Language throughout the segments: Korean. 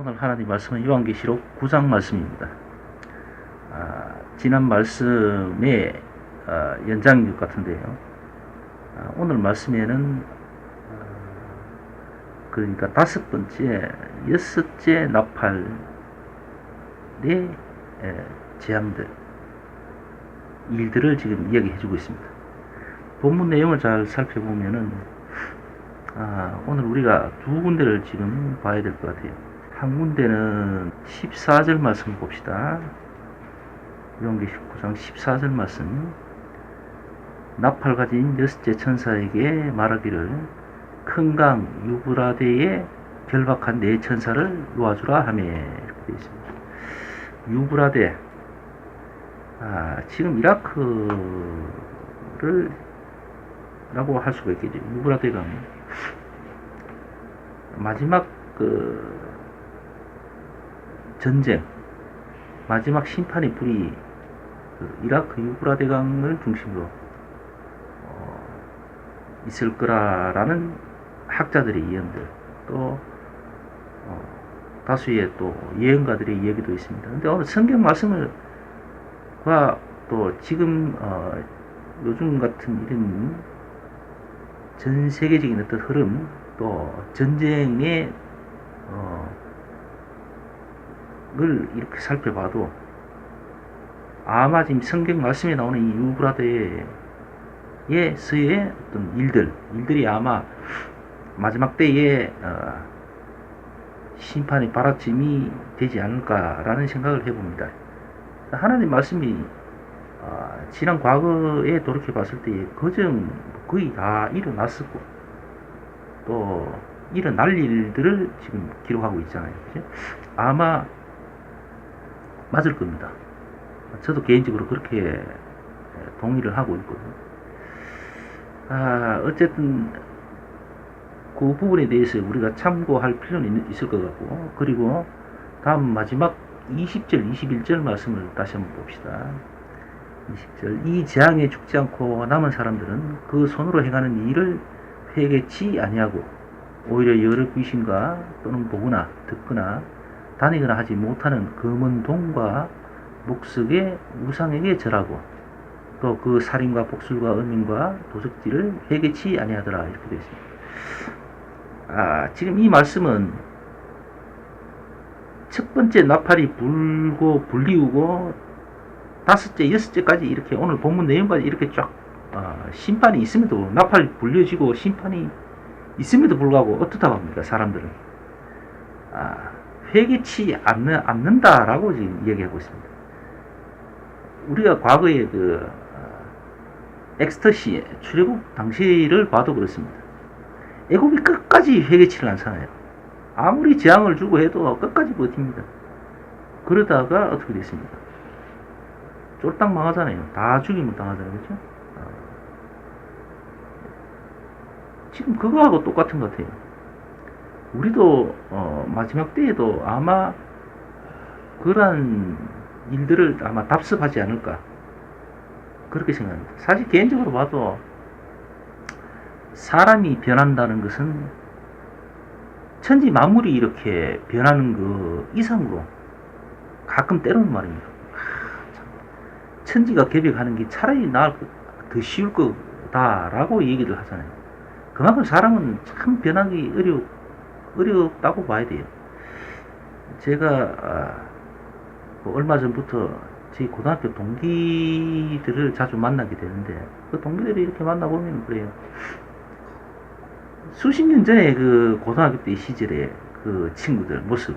오늘 하나님 말씀은 요한계시록 9장 말씀입니다. 아, 지난 말씀의 아, 연장인 것 같은데요. 아, 오늘 말씀에는 아, 그러니까 다섯 번째, 여섯째 나팔의 에, 재앙들, 일들을 지금 이야기해주고 있습니다. 본문 내용을 잘 살펴보면은 아, 오늘 우리가 두 군데를 지금 봐야 될 것 같아요. 한 군데는 14절 말씀 봅시다. 요한계시록 9장 14절 말씀. 나팔 가진 여섯째 천사에게 말하기를 큰 강 유브라데에 결박한 네 천사를 놓아주라 하며. 유브라데 아, 지금 이라크를 라고 할 수가 있겠죠. 유브라데가 마지막 그 전쟁 마지막 심판의 불이 그 이라크 유브라데강을 중심으로 어, 있을 거라라는 학자들의 예언들 또 어, 다수의 또 예언가들의 이야기도 있습니다. 근데 오늘 성경 말씀을 과 또 지금 어, 요즘 같은 이런 전 세계적인 어떤 흐름 또 전쟁의 어, 을 이렇게 살펴봐도 아마 지금 성경 말씀에 나오는 이 유브라데에서의 어떤 일들, 일들이 아마 마지막 때에 어, 심판의 바라짐이 되지 않을까라는 생각을 해봅니다. 하나님 말씀이 어, 지난 과거에 돌이켜 봤을 때 거정 거의 다 일어났었고 또 일어날 일들을 지금 기록하고 있잖아요. 그죠? 아마 맞을 겁니다. 저도 개인적으로 그렇게 동의를 하고 있거든요. 아, 어쨌든 그 부분에 대해서 우리가 참고할 필요는 있을 것 같고 그리고 다음 마지막 20절, 21절 말씀을 다시 한번 봅시다. 20절 이 재앙에 죽지 않고 남은 사람들은 그 손으로 행하는 일을 회개치 아니하고 오히려 여러 귀신과 또는 보거나 듣거나 다니거나 하지 못하는 검은 동과 목석의 우상에게 절하고 또 그 살인과 복술과 음인과 도적질을 회개치 아니하더라 이렇게 되어 있습니다. 아, 지금 이 말씀은 첫 번째 나팔이 불고 불리우고 다섯째, 여섯째까지 이렇게 오늘 본문 내용까지 이렇게 쫙 어, 심판이 있음에도 나팔이 불려지고 심판이 있음에도 불구하고 어떻다고 합니까 사람들은 아, 회개치 않는, 않는다라고 지금 얘기하고 있습니다. 우리가 과거에 그 어, 엑스터시 출애굽 당시를 봐도 그렇습니다. 애굽이 끝까지 회개치를 않잖아요. 아무리 재앙을 주고 해도 끝까지 버팁니다. 그러다가 어떻게 됐습니까? 쫄딱 망하잖아요. 다 죽이면 당하잖아요. 그렇죠? 지금 그거하고 똑같은 것 같아요. 우리도 어, 마지막 때에도 아마 그러한 일들을 아마 답습하지 않을까 그렇게 생각합니다. 사실 개인적으로 봐도 사람이 변한다는 것은 천지 만물이 이렇게 변하는 그 이상으로 가끔 때로는 말입니다. 아, 천지가 개벽하는 게 차라리 나을 더 쉬울 거다라고 얘기를 하잖아요. 그만큼 사람은 참 변하기 어려 어렵다고 봐야 돼요. 제가 아, 뭐 얼마 전부터 제 고등학교 동기들을 자주 만나게 되는데 그 동기들이 이렇게 만나보면 그래요. 수십 년 전에 그 고등학교 때 시절에 그 친구들 모습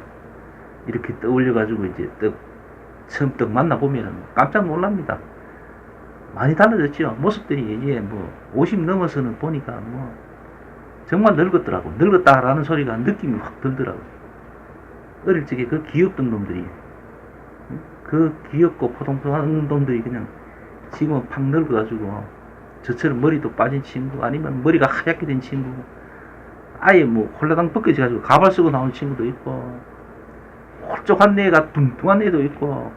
이렇게 떠올려가지고 이제 떡 처음 떡 만나보면 깜짝 놀랍니다. 많이 달라졌죠. 모습들이 이제 뭐 50 넘어서는 보니까 뭐 정말 늙었더라고. 늙었다라는 소리가 느낌이 확 들더라고. 어릴 적에 그 귀엽던 놈들이, 그 귀엽고 포동포동한 놈들이 그냥 지금은 팍 늙어가지고 저처럼 머리도 빠진 친구, 아니면 머리가 하얗게 된 친구, 아예 뭐 홀라당 벗겨져가지고 가발 쓰고 나온 친구도 있고, 홀쭉한 애가 뚱뚱한 애도 있고,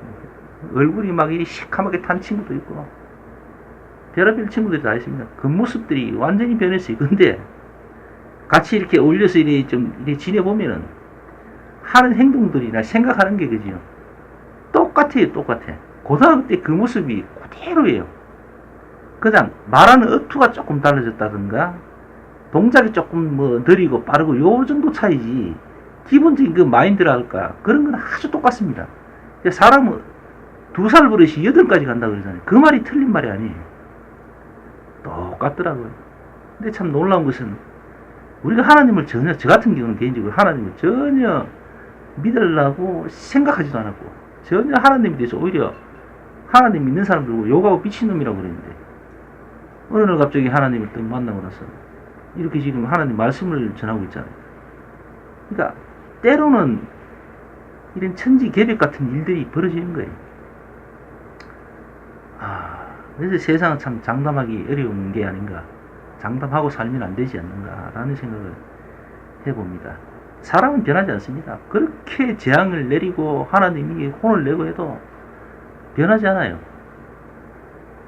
얼굴이 막 이 시커멓게 탄 친구도 있고, 별의별 친구들이 다 있습니다. 그 모습들이 완전히 변했어요. 근데 같이 이렇게 어울려서 이렇게 좀 이렇게 지내보면은 하는 행동들이나 생각하는 게 그지요. 똑같아요, 똑같아. 고등학교 때 그 모습이 그대로예요. 그냥 말하는 어투가 조금 달라졌다든가, 동작이 조금 뭐 느리고 빠르고 요 정도 차이지, 기본적인 그 마인드랄까, 그런 건 아주 똑같습니다. 사람은 두 살 버릇이 여덟까지 간다 그러잖아요. 그 말이 틀린 말이 아니에요. 똑같더라고요. 근데 참 놀라운 것은 우리가 하나님을 전혀 저 같은 경우는 개인적으로 하나님을 전혀 믿으려고 생각하지도 않았고 전혀 하나님에 대해서 오히려 하나님 믿는 사람들 욕하고 미친놈이라고 그랬는데 어느 날 갑자기 하나님을 딱 만나고 나서 이렇게 지금 하나님 말씀을 전하고 있잖아요. 그러니까 때로는 이런 천지 개벽 같은 일들이 벌어지는 거예요. 아, 그래서 세상은 참 장담하기 어려운 게 아닌가. 장담하고 살면 안 되지 않는가라는 생각을 해봅니다. 사람은 변하지 않습니다. 그렇게 재앙을 내리고 하나님이 혼을 내고 해도 변하지 않아요.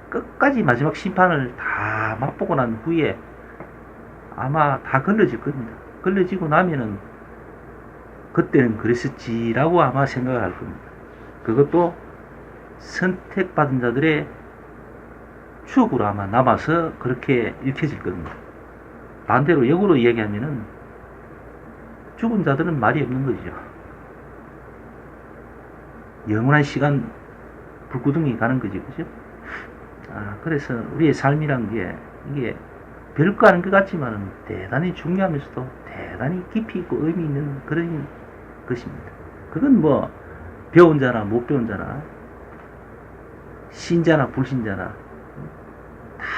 끝까지 마지막 심판을 다 맛보고 난 후에 아마 다 걸러질 겁니다. 걸러지고 나면은 그때는 그랬었지라고 아마 생각을 할 겁니다. 그것도 선택받은 자들의 추억으로 아마 남아서 그렇게 읽혀질 겁니다. 반대로 역으로 얘기하면은 죽은 자들은 말이 없는 거죠. 영원한 시간 불구덩이 가는 거지, 그죠? 아, 그래서 우리의 삶이란 게 이게 별거 아닌 것 같지만은 대단히 중요하면서도 대단히 깊이 있고 의미 있는 그런 것입니다. 그건 뭐 배운 자나 못 배운 자나 신자나 불신자나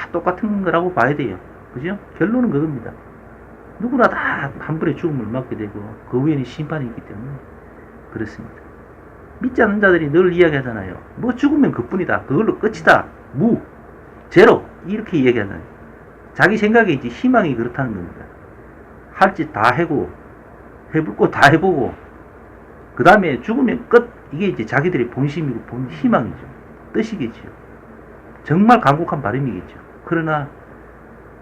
다 똑같은 거라고 봐야 돼요. 그죠? 결론은 그겁니다. 누구나 다 한 번에 죽음을 맞게 되고 그 후에는 심판이 있기 때문에 그렇습니다. 믿지 않는 자들이 늘 이야기하잖아요. 뭐 죽으면 그뿐이다. 그걸로 끝이다. 무, 제로 이렇게 얘기하잖아요. 자기 생각에 이제 희망이 그렇다는 겁니다. 할 짓 다 해고 해볼 거 다 해보고 그 다음에 죽으면 끝 이게 이제 자기들의 본심이고 본 희망이죠. 뜻이겠죠. 정말 간곡한 바람이겠죠. 그러나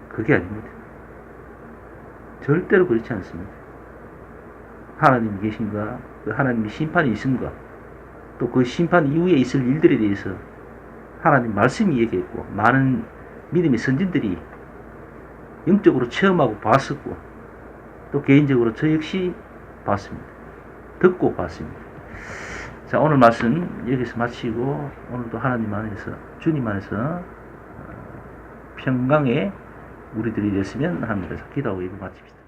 그게 아닙니다. 절대로 그렇지 않습니다. 하나님이 계신가, 그 하나님의 심판이 있은가, 또그 심판 이후에 있을 일들에 대해서 하나님 말씀이 얘기했고, 많은 믿음의 선진들이 영적으로 체험하고 봤었고, 또 개인적으로 저 역시 봤습니다. 듣고 봤습니다. 자, 오늘 말씀 여기서 마치고, 오늘도 하나님 안에서, 주님 안에서 어, 평강에 우리들이 됐으면 합니다. 기도하고 이거 마칩시다.